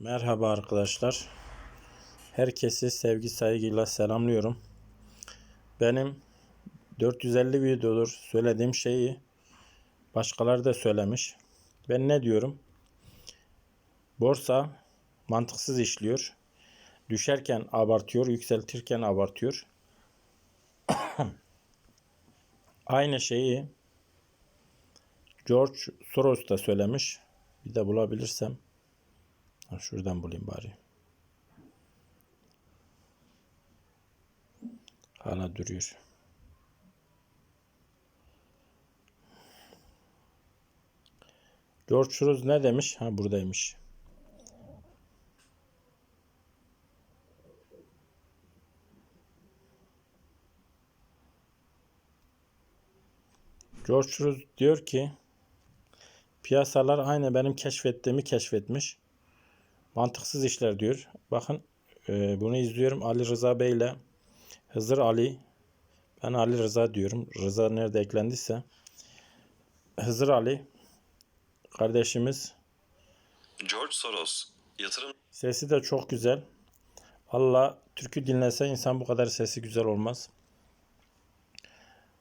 Merhaba arkadaşlar. Herkesi sevgi saygıyla selamlıyorum. Benim 450 videodur söylediğim şeyi başkaları da söylemiş. Ben ne diyorum? Borsa mantıksız işliyor. Düşerken abartıyor, yükseltirken abartıyor. Aynı şeyi George Soros da söylemiş. Bir de bulabilirsem Şuradan bulayım bari. Hala duruyor. George Soros ne demiş? Ha buradaymış. George Soros diyor ki piyasalar aynı benim keşfettiğimi keşfetmiş. Mantıksız işler diyor. Bakın e, bunu izliyorum Ali Rıza Bey ile Hızır Ali. Ben Ali Rıza diyorum. Rıza nerede eklendiyse. Hızır Ali kardeşimiz. George Soros, yatırım Sesi de çok güzel. Allah türkü dinlese insan bu kadar sesi güzel olmaz.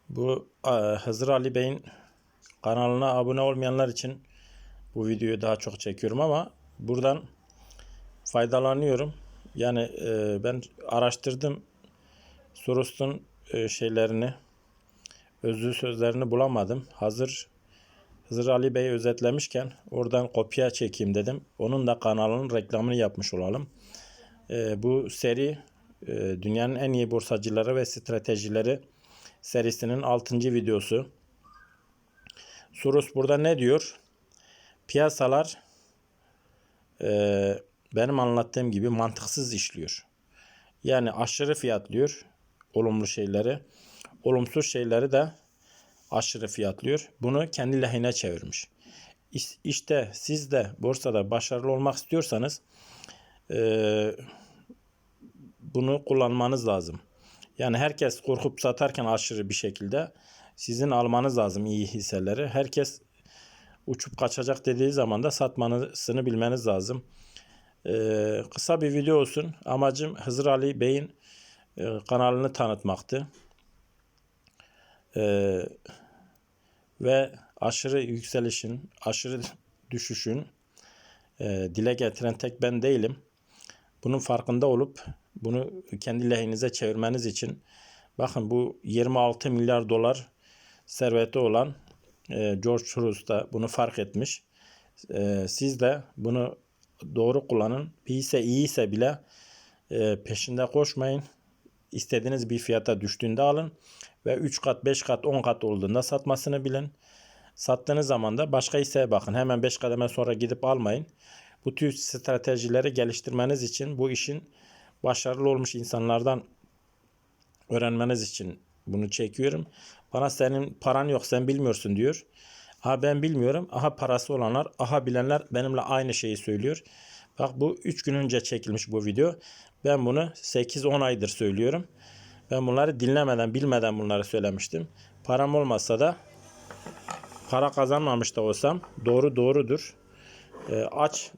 Bu e, Hızır Ali Bey'in kanalına abone olmayanlar için bu videoyu daha çok çekiyorum ama buradan faydalanıyorum. Yani e, ben araştırdım Soros'un e, şeylerini, özlü sözlerini bulamadım. Hazır Hızır Ali Bey özetlemişken oradan kopya çekeyim dedim. Onun da kanalının reklamını yapmış olalım. E, bu seri e, dünyanın en iyi borsacıları ve stratejileri serisinin 6. videosu. Soros burada ne diyor? Piyasalar e, benim anlattığım gibi mantıksız işliyor. Yani aşırı fiyatlıyor olumlu şeyleri. Olumsuz şeyleri de aşırı fiyatlıyor. Bunu kendi lehine çevirmiş. İş- İşte siz de borsada başarılı olmak istiyorsanız eee, bunu kullanmanız lazım. Yani herkes korkup satarken aşırı bir şekilde sizin almanız lazım iyi hisseleri. Herkes uçup kaçacak dediği zaman da satmanızını bilmeniz lazım. Ee, kısa bir video olsun. Amacım Hızır Ali Bey'in e, kanalını tanıtmaktı. Ee, ve aşırı yükselişin, aşırı düşüşün e, dile getiren tek ben değilim. Bunun farkında olup bunu kendi lehinize çevirmeniz için bakın bu 26 milyar dolar serveti olan e, George Soros da bunu fark etmiş. E, siz de bunu doğru kullanın. Bir hisse iyi ise bile e, peşinde koşmayın. İstediğiniz bir fiyata düştüğünde alın ve 3 kat, 5 kat, 10 kat olduğunda satmasını bilin. Sattığınız zaman da başka hisseye bakın. Hemen 5 kademe sonra gidip almayın. Bu tür stratejileri geliştirmeniz için bu işin başarılı olmuş insanlardan öğrenmeniz için bunu çekiyorum. Bana senin paran yok sen bilmiyorsun diyor. Aha ben bilmiyorum. Aha parası olanlar, aha bilenler benimle aynı şeyi söylüyor. Bak bu 3 gün önce çekilmiş bu video. Ben bunu 8-10 aydır söylüyorum. Ben bunları dinlemeden, bilmeden bunları söylemiştim. Param olmasa da para kazanmamış da olsam doğru doğrudur. Ee, aç